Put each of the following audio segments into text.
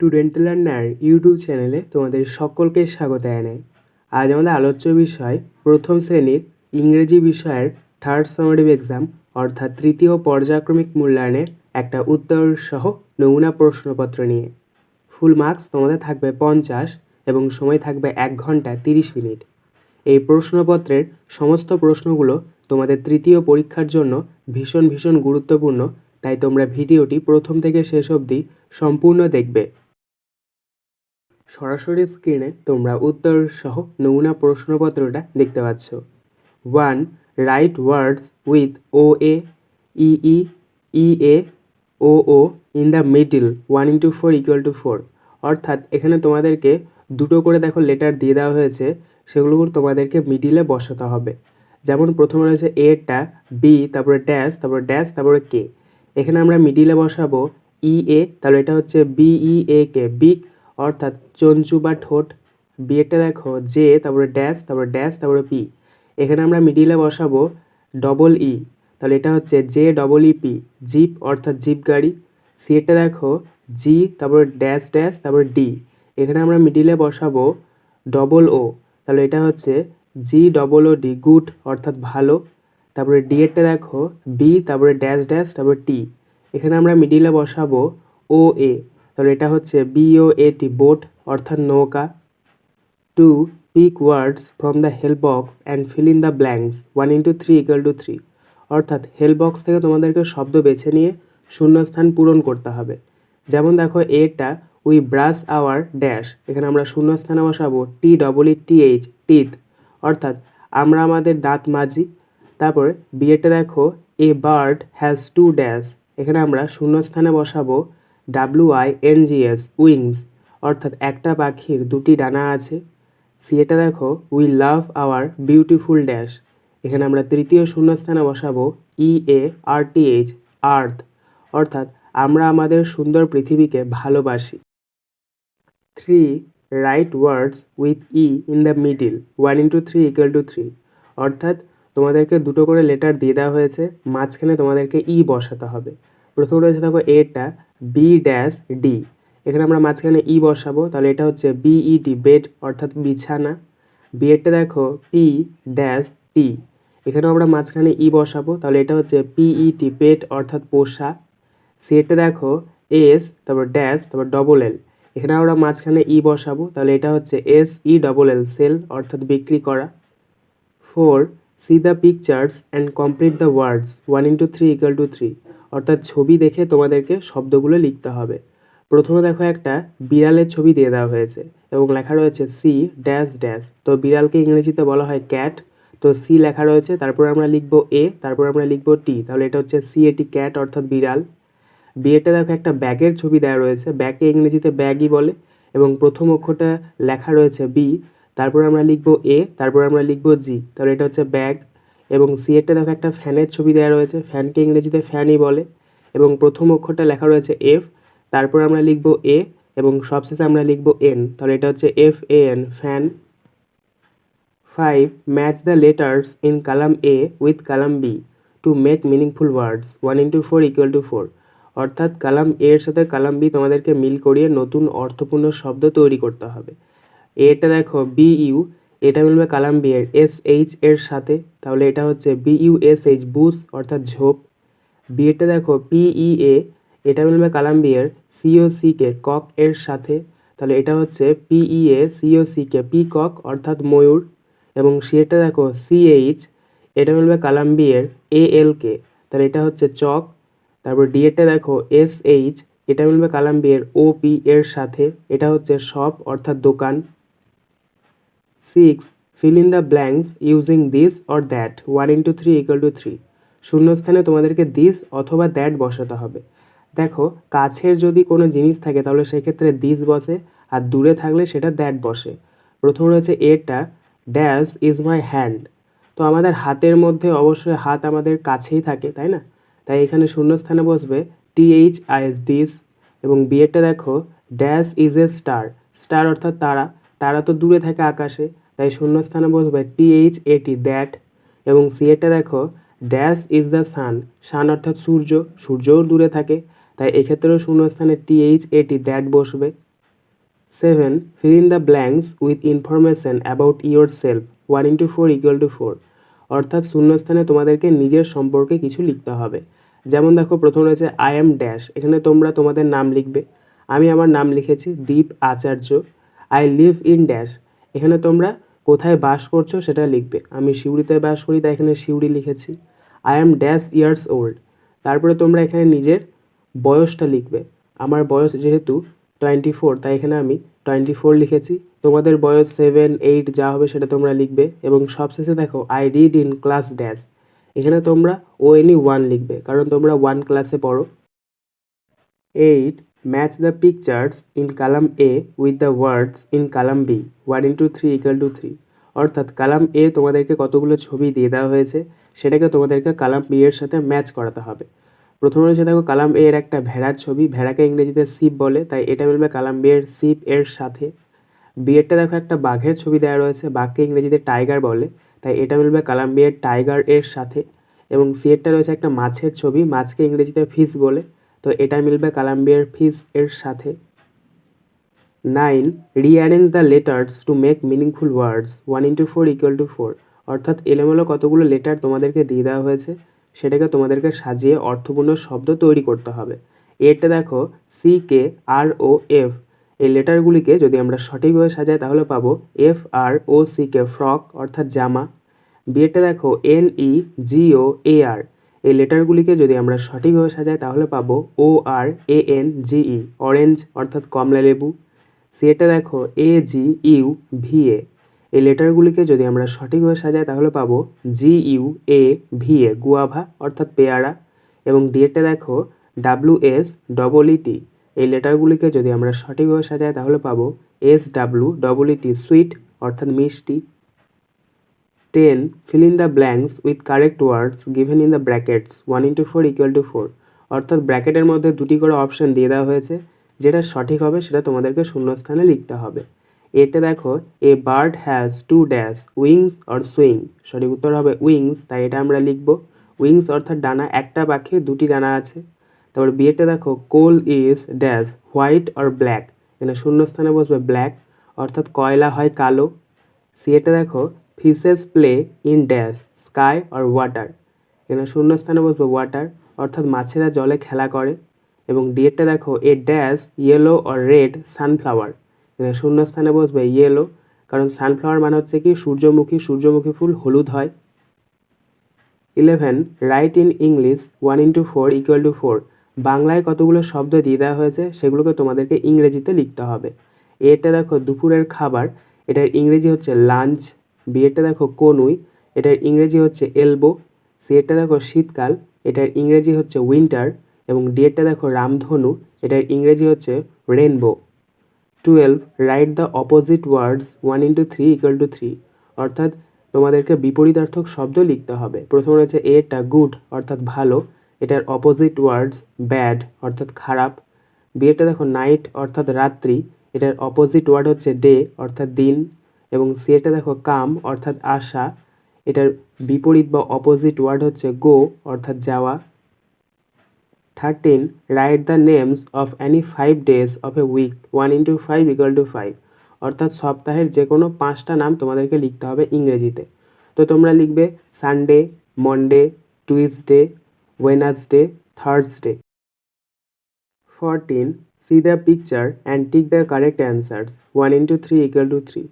Student learner YouTube চ্যানেলে তোমাদের সকলকে স্বাগত জানাই। আজ আমাদের আলোচ্য বিষয়, প্রথম শ্রেণির ইংরেজি বিষয়ের থার্ড সামারিভ এক্সাম অর্থাৎ তৃতীয় পর্যায়ক্রমিক মূল্যায়নের একটা উত্তর সহ নমুনা প্রশ্নপত্র নিয়ে। ফুল মার্কস তোমাদের থাকবে পঞ্চাশ এবং সময় থাকবে এক ঘণ্টা তিরিশ মিনিট। এই প্রশ্নপত্রের সমস্ত প্রশ্নগুলো তোমাদের তৃতীয় পরীক্ষার জন্য ভীষণ ভীষণ গুরুত্বপূর্ণ, তাই তোমরা ভিডিওটি প্রথম থেকে শেষ অবধি সম্পূর্ণ দেখবে। সরাসরি স্ক্রিনে তোমরা উত্তর সহ নমুনা প্রশ্নপত্রটা দেখতে পাচ্ছ। One write words with O A E E A O O in the middle one into four equal to four অর্থাৎ এখানে তোমাদেরকে দুটো করে দেখো লেটার দিয়ে দেওয়া হয়েছে, সেগুলো তোমাদেরকে মিডিলে বসাতে হবে। যেমন প্রথমে রয়েছে এটা বি তারপরে ড্যাশ তারপরে ড্যাশ তারপরে কে এখানে আমরা মিডিলে বসাবো ই এ তাহলে এটা হচ্ছে বিই এ কে বিগ অর্থাৎ চঞ্চু বা ঠোঁট বিয়েটা দেখো জে তারপরে ড্যাশ তারপরে ড্যাশ তারপরে পি এখানে আমরা মিডিলে বসাবো ডবল ই তাহলে এটা হচ্ছে J double E P jeep অর্থাৎ জিপ গাড়ি। সি এটা দেখো জি তারপরে ড্যাশ ড্যাশ তারপরে ডি এখানে আমরা মিডিলে বসাবো ডবল ও তাহলে এটা হচ্ছে G double O D good অর্থাৎ ভালো। তারপরে ডি এরটা দেখো বি তারপরে ড্যাশ ড্যাশ তারপরে টি এখানে আমরা মিডিলে বসাবো ও এ তাহলে এটা হচ্ছে বিও এ টি বোট অর্থাৎ নৌকা। Two pick words from the help box and fill in the blanks one into three equal to three অর্থাৎ হেল্প বক্স থেকে তোমাদেরকে শব্দ বেছে নিয়ে শূন্যস্থান পূরণ করতে হবে। যেমন দেখো এটা উই ব্রাশ আওয়ার ড্যাশ এখানে আমরা শূন্যস্থানে বসাবো T double E T H teeth অর্থাৎ আমরা আমাদের দাঁত মাজি। তারপরে বিয়েটা দেখো a bird has two dash এখানে আমরা শূন্যস্থানে বসাবো W I N G S wings অর্থাৎ একটা পাখির দুটি ডানা আছে। সিএটা দেখো we love our beautiful dash এখানে আমরা তৃতীয় শূন্যস্থানে বসাবো ই এ আর টি এইচ আর্থ অর্থাৎ আমরা আমাদের সুন্দর পৃথিবীকে ভালোবাসি। Three write words with E in the middle one into three equal to three অর্থাৎ তোমাদেরকে দুটো করে লেটার দিয়ে দেওয়া হয়েছে, মাঝখানে তোমাদেরকে ই বসাতে হবে। প্রথম রয়েছে দেখো এটা বি ড্যাশ ডি এখানে আমরা মাঝখানে ই বসাবো, তাহলে এটা হচ্ছে বিইডি বেড অর্থাৎ বিছানা। বি এরটা দেখো পি ড্যাশ টি এখানেও আমরা মাঝখানে ই বসাবো, তাহলে এটা হচ্ছে পিইটি পেট অর্থাৎ পোষা। সি এরটা দেখো এস তারপর ড্যাশ তারপর ডবল এল এখানে আমরা মাঝখানে ই বসাবো, তাহলে এটা হচ্ছে S E double L sell অর্থাৎ বিক্রি করা। Four see the pictures and complete the words one into three equal to three অর্থাৎ ছবি দেখে তোমাদেরকে শব্দগুলো লিখতে হবে। প্রথমে দেখো একটা বিড়ালের ছবি দিয়ে দেওয়া হয়েছে এবং লেখা রয়েছে সি ড্যাশ ড্যাশ তো বিড়ালকে ইংরেজিতে বলা হয় ক্যাট তো সি লেখা রয়েছে, তারপর আমরা লিখব এ তারপর আমরা লিখব টি তাহলে এটা হচ্ছে সি এটি ক্যাট অর্থাৎ বিড়াল। বিয়েটা দেখো একটা ব্যাগের ছবি দেওয়া রয়েছে, ব্যাগকে ইংরেজিতে ব্যাগই বলে এবং প্রথম অক্ষরটা লেখা রয়েছে বি তারপর আমরা লিখব এ তারপর আমরা লিখব জি তাহলে এটা হচ্ছে ব্যাগ। এবং সি এরটা দেখো একটা ফ্যানের ছবি দেওয়া রয়েছে, ফ্যানকে ইংরেজিতে ফ্যানই বলে। এবং প্রথম অক্ষরটা লেখা রয়েছে এফ তারপর আমরা লিখব এ এবং সবশেষে আমরা লিখব এন তাহলে এটা হচ্ছে F A N fan five match the letters in column A with column B to make meaningful words one into four equal to four অর্থাৎ কালাম এ এর সাথে কালাম বি তোমাদেরকে মিল করিয়ে নতুন অর্থপূর্ণ শব্দ তৈরি করতে হবে। এটা দেখো বি ইউ এটা মিলবে কালাম এস এইচ এর সাথে। তাহলে এটা হচ্ছে B U S H bush, অর্থাৎ ঝোপ। বি এরটা দেখো পিই এ এটা মিলবে column C O C K cock এর সাথে। তাহলে এটা হচ্ছে P E A C O C K peacock অর্থাৎ ময়ূর। এবং সি দেখো সিএইচ এটা মিলবে কালাম এ এল কে তাহলে এটা হচ্ছে চক। তারপর ডি এরটা দেখো এস এইচ এটা মিলবে কালাম ও পি এর সাথে। এটা হচ্ছে শপ, অর্থাৎ দোকান। Six fill in the blanks using this or that one into three equal to three শূন্যস্থানে তোমাদেরকে দিস অথবা দ্যাট বসাতে হবে। দেখো, কাছের যদি কোনো জিনিস থাকে, তাহলে সেক্ষেত্রে দিস বসে, আর দূরে থাকলে সেটা দ্যাট বসে। প্রথম রয়েছে এটা ড্যাশ ইজ মাই হ্যান্ড তো আমাদের হাতের মধ্যে অবশ্যই হাত আমাদের কাছেই থাকে, তাই না? তাই এখানে শূন্যস্থানে বসবে T H I S this এবং বিয়েরটা দেখো dash is a star star অর্থাৎ তারা। তারা তো দূরে থাকে আকাশে। তাই শূন্যস্থানে বসবে T H A T that এবং সিএটা দেখো dash is the sun sun অর্থাৎ সূর্য, সূর্যও দূরে থাকে, তাই এক্ষেত্রেও শূন্যস্থানে এ টি দ্যাট বসবে। Seven fill in the blanks with information about yourself one into four equal to four অর্থাৎ শূন্যস্থানে তোমাদেরকে নিজের সম্পর্কে কিছু লিখতে হবে। যেমন দেখো, প্রথম রয়েছে আই এম ড্যাশ এখানে তোমরা তোমাদের নাম লিখবে। আমি আমার নাম লিখেছি, Deep Acharya I live in dash এখানে তোমরা কোথায় বাস করছ সেটা লিখবে। আমি সিউড়িতে বাস করি, তাই এখানে সিউড়ি লিখেছি। I am dash years old তারপরে তোমরা এখানে নিজের বয়সটা লিখবে। আমার বয়স যেহেতু টোয়েন্টি ফোর তাই এখানে আমি টোয়েন্টি ফোর লিখেছি। তোমাদের বয়স সেভেন এইট যা হবে সেটা তোমরা লিখবে। এবং সবশেষে দেখো I read in class dash এখানে তোমরা ও এনি ওয়ান লিখবে, কারণ তোমরা ওয়ান ক্লাসে পড়ো। Eight match the pictures in column A with the words in column B one into three equal to three অর্থাৎ কালাম এ তোমাদেরকে কতগুলো ছবি দিয়ে দেওয়া হয়েছে, সেটাকে তোমাদেরকে কালাম বি এর সাথে ম্যাচ করাতে হবে। প্রথমে রয়েছে দেখো কালাম এ এর একটা ভেড়ার ছবি, ভেড়াকে ইংরেজিতে সিপ বলে, তাই এটা মিলবে কালাম বি এর সিপ এর সাথে। বি এরটা দেখো একটা বাঘের ছবি দেওয়া রয়েছে, বাঘকে ইংরেজিতে টাইগার বলে, তাই এটা মিলবে কালাম বি এর টাইগার এর সাথে। এবং সি এরটা রয়েছে একটা মাছের ছবি, মাছকে ইংরেজিতে ফিশ বলে। তো এটা মিলবে কালাম্বিয়ার ফিস এর সাথে। Nine rearrange the letters to make meaningful words one into four equal to four অর্থাৎ এলোমেলো কতগুলো লেটার তোমাদেরকে দিয়ে দেওয়া হয়েছে, সেটাকে তোমাদেরকে সাজিয়ে অর্থপূর্ণ শব্দ তৈরি করতে হবে। এরটা দেখো সি কে আর ও এফ এই লেটারগুলিকে যদি আমরা সঠিকভাবে সাজাই, তাহলে পাবো F R O C K frock অর্থাৎ জামা। বিয়েটা দেখো এন ই জি ও এ আর এই লেটারগুলিকে যদি আমরা সঠিকভাবে সাজাই, তাহলে পাবো ও আর A N G E orange অর্থাৎ কমলা লেবু। সিএটা দেখো এ জি ইউ ভি এ এই লেটারগুলিকে যদি আমরা সঠিকভাবে সাজাই, তাহলে পাবো G U A V A guava অর্থাৎ পেয়ারা। এবং ডিএটা দেখো ডাব্লু এস ডবল ইটি এই লেটারগুলিকে যদি আমরা সঠিকভাবে সাজাই, তাহলে পাবো S W double E T sweet অর্থাৎ মিষ্টি। Ten fill in the blanks with correct words given in the brackets one into four equal to four অর্থাৎ ব্র্যাকেটের মধ্যে দুটি করে অপশান দিয়ে দেওয়া হয়েছে, যেটা সঠিক হবে সেটা তোমাদেরকে শূন্যস্থানে লিখতে হবে। এতে দেখো a bird has two dash wings or swing সঠিক উত্তর হবে উইংস তাই এটা আমরা লিখব। উইংস অর্থাৎ ডানা, একটা পাখির দুটি ডানা আছে। তারপর বিয়েতে দেখো coal is dash white or black এখানে শূন্যস্থানে বসবে ব্ল্যাক অর্থাৎ কয়লা হয় কালো। সিএটা দেখো fishes play in dash sky or water এখানে শূন্যস্থানে বসবে ওয়াটার অর্থাৎ মাছেরা জলে খেলা করে। এবং ডিএরটা দেখো a dash yellow or red sunflower এখানে শূন্যস্থানে বসবে ইয়েলো কারণ সানফ্লাওয়ার মানে হচ্ছে কি, সূর্যমুখী সূর্যমুখী ফুল হলুদ হয়। Eleven write in English one into four equal to four বাংলায় কতগুলো শব্দ দিয়ে দেওয়া হয়েছে, সেগুলোকে তোমাদেরকে ইংরেজিতে লিখতে হবে। এটা দেখো, দুপুরের খাবার, এটার ইংরেজি হচ্ছে লাঞ্চ বিয়েরটা দেখো কনুই, এটার ইংরেজি হচ্ছে এলবো সিয়েরটা দেখো শীতকাল, এটার ইংরেজি হচ্ছে উইন্টার, এবং ডিয়েরটা দেখো রামধনু, এটার ইংরেজি হচ্ছে rainbow twelve, write the opposite words, one into three equal to three, অর্থাৎ তোমাদেরকে বিপরীতার্থক শব্দ লিখতে হবে। প্রথম রয়েছে এটা গুড, অর্থাৎ ভালো, এটার অপোজিট ওয়ার্ডস ব্যাড, অর্থাৎ খারাপ। বিয়েটা দেখো নাইট, অর্থাৎ রাত্রি, এটার অপোজিট ওয়ার্ড হচ্ছে ডে, অর্থাৎ দিন। এবং সিএটা দেখো কাম, অর্থাৎ আসা এটার বিপরীত বা অপোজিট ওয়ার্ড হচ্ছে গো অর্থাৎ যাওয়া। Thirteen write the names of any five days of a week one into five equal to five অর্থাৎ সপ্তাহের যে কোনো পাঁচটা নাম তোমাদেরকে লিখতে হবে ইংরেজিতে। তো তোমরা লিখবে Sunday Monday Tuesday Wednesday Thursday fourteen see the picture and tick the correct answers one into three equal to three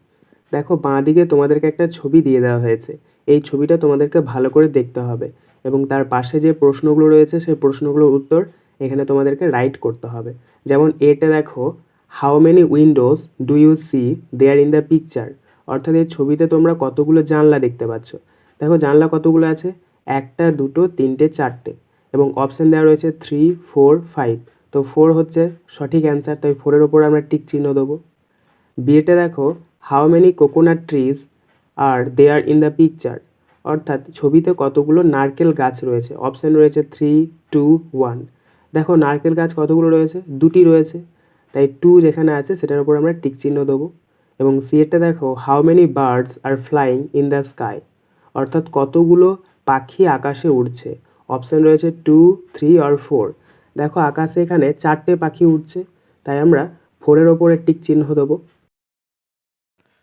দেখো বাঁ দিকে তোমাদেরকে একটা ছবি দিয়ে দেওয়া হয়েছে। এই ছবিটা তোমাদেরকে ভালো করে দেখতে হবে এবং তার পাশে যে প্রশ্নগুলো রয়েছে, সেই প্রশ্নগুলোর উত্তর এখানে তোমাদেরকে রাইট করতে হবে। যেমন, এটা দেখো how many windows do you see there in the picture অর্থাৎ এই ছবিতে তোমরা কতগুলো জানলা দেখতে পাচ্ছ। দেখো, জানলা কতগুলো আছে? একটা, দুটো, তিনটে, চারটে এবং অপশান দেওয়া রয়েছে থ্রি ফোর ফাইভ তো ফোর হচ্ছে সঠিক অ্যান্সার তাই ফোরের ওপর আমরা টিক চিহ্ন দেবো। বিয়েটা দেখো how many coconut trees are there in the picture অর্থাৎ ছবিতে কতগুলো নারকেল গাছ রয়েছে? অপশান রয়েছে থ্রি টু ওয়ান দেখো, নারকেল গাছ কতগুলো রয়েছে? দুটি রয়েছে। তাই টু যেখানে আছে, সেটার উপর আমরা টিক চিহ্ন দেবো। এবং সিএরটা দেখো how many birds are flying in the sky অর্থাৎ কতগুলো পাখি আকাশে উড়ছে? অপশান রয়েছে টু থ্রি আর ফোর দেখো, আকাশে এখানে চারটে পাখি উঠছে তাই আমরা ফোরের ওপরে টিক চিহ্ন দেবো।